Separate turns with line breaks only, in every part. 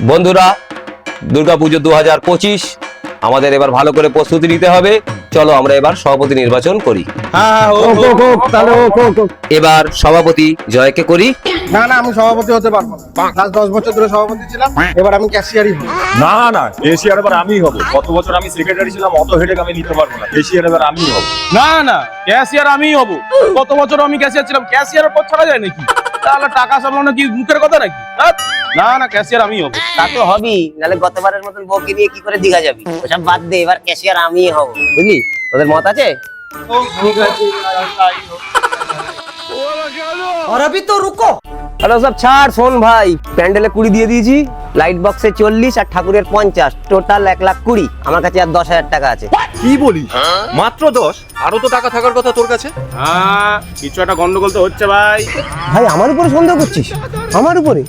বন্ধুরা দুর্গাপুজো দু হাজার পঁচিশ আমাদের এবার ভালো করে প্রস্তুতি নিতে হবে। চলো আমরা এবার সভাপতি নির্বাচন করি।
হ্যাঁ হোক।
এবার সভাপতি জয়কে করি।
না না আমি সভাপতি হতে পারব না। দশ বছর ধরে সভাপতি ছিলাম এবার আমি ক্যাশিয়ারই হব।
না না এশিয়ার এবার আমি হব। গত বছর আমি সেক্রেটারি ছিলাম অত হেডেক আমি নিতে পারব না। এশিয়ার এবার আমি হব।
না না ক্যাশিয়ার আমি হব। কত বছর আমি ক্যাশিয়ার ছিলাম। ক্যাশিয়ারের পর ছাড়া যায় নাকি? তাহলে টাকা সামলানো কি মুখের কথা নাকি? না না ক্যাশিয়ার আমি হব।
তা তো হবি নাহলে গতবারের মতন বউকে নিয়ে কি করে দিঘা যাবি? ওসব বাদ দে এবার ক্যাশিয়ার আমি হব বুঝলি? তোদের মত আছে?
হ্যালো সব ছাড় শোন ভাই। প্যান্ডেলে কুড়ি দিয়ে দিয়েছি
লাইট বক্সে চল্লিশ আর ঠাকুরের পঞ্চাশ। টোটাল এক লাখ কুড়ি। আমার কাছে আর দশ হাজার টাকা আছে।
কি বলি মাত্র দশ? আরও তো টাকা থাকার কথা তোর কাছে?
হ্যাঁ, কিছু একটা গন্ডগোল তো হচ্ছে ভাই।
ভাই আমার উপরে সন্দেহ করছিস? আমার উপরে?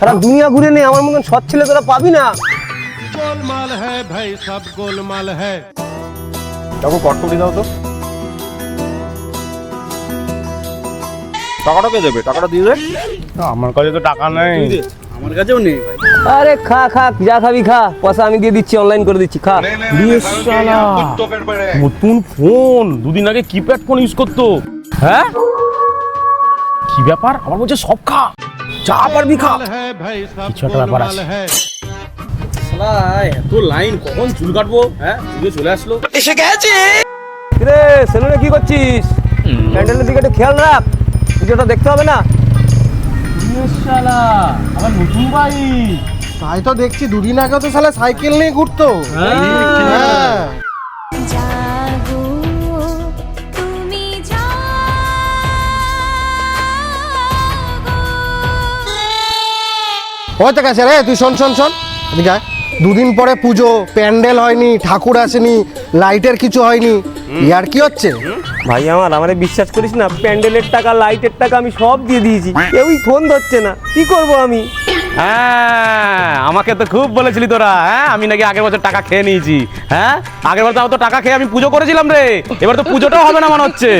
সারা দুনিয়া ঘুরে নেই আমার মতন সৎ ছেলে তোরা পাবি না।
গোলমাল হ্যাঁ ভাই সব গোলমাল হ্যাঁ।
কাকু কটকটি দাও তো। টাকাটা কে দেবে? টাকাটা দিয়ে দে।
আমার কাছে তো টাকা আমার কাছেও নেই
আরে খা খা যা খাবি খা। পয়সা আমি দিয়ে দিচ্ছি অনলাইন করে দিচ্ছি খা।
নতুন ফোন দুদিন আগে কিপ্যাড ফোন ইউজ করতো। হ্যাঁ? কি ব্যাপার? আমার বলছে সব খা। চা পারবি খা। কিছু একটা ব্যাপার আছে। এত লাইন কখন চুল কাটবো? হ্যাঁ? চুলে চলে আসলো।
এসে গেছে রে সেলুনে কি করছিস? প্যান্ডেলের দিকে একটু খেয়াল রাখ। পুজোটা দেখতে হবে না?
শালা আমার নতুন বাইক
তাই তো দেখছি দুদিন আগে তো সালে সাইকেল নিয়ে ঘুরতো। হ্যাঁ।
জাগো তুমি
ওই তো কাছে রে তুই শোন শোন শোন। এদিকে। দুদিন পরে পুজো প্যান্ডেল হয়নি ঠাকুর আসেনি লাইটের কিছু হয়নি। ইয়ার কি হচ্ছে?
ভাই আমার আমারে বিশ্বাস করিস না প্যান্ডেলের টাকা লাইটের টাকা আমি সব দিয়ে দিয়েছি। কেউই ফোন ধরছে না। কি করব আমি?
হ্যাঁ আমাকে তো খুব বলেছিলি তোরা হ্যাঁ? আমি নাকি আগের বছর টাকা খেয়ে নিয়েছি হ্যাঁ? আগের বছর তো টাকা খেয়ে আমি পুজো করেছিলাম রে। এবার তো পুজোটাও হবে না মনে হচ্ছে।